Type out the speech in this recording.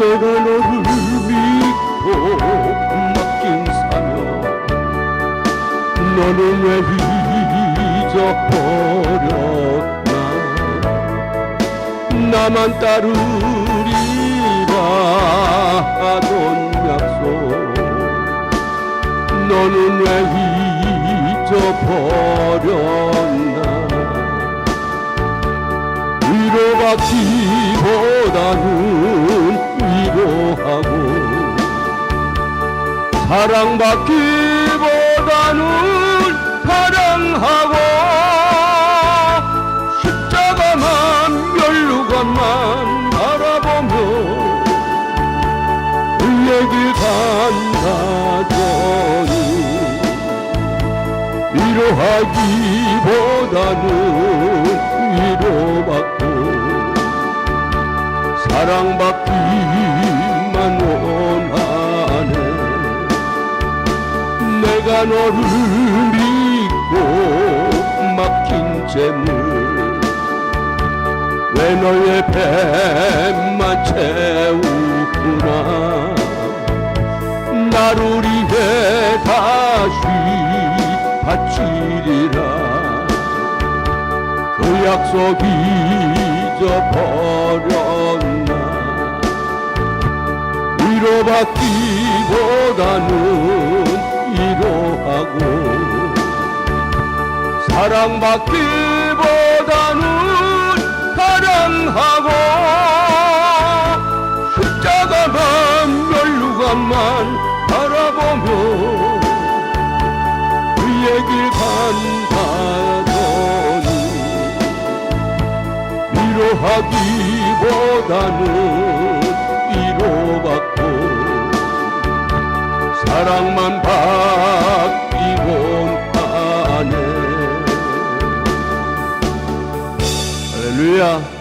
너를 믿고 맡긴 사명. 너는 왜 잊어버렸나? 나만 따르리라 하던 약속. 너는 왜 잊어버렸나? 위로받기보다는 사랑받기보다는 사랑하고 십자가만 멸루관만 바라보며 그얘길 간다더니 위로하기보다는 위로받고 사랑받기 너를 믿고 맡긴 재물. 왜 너의 뱃만 채우구나. 나를 위해 다시 바치리라. 그 약속 잊어버렸나. 위로받기보다는 사랑받기보다는 사랑하고 십자가만 멸루관만 바라보며 그의 길 간다더니 위로하기보다는 위로받고 사랑만 받 对啊。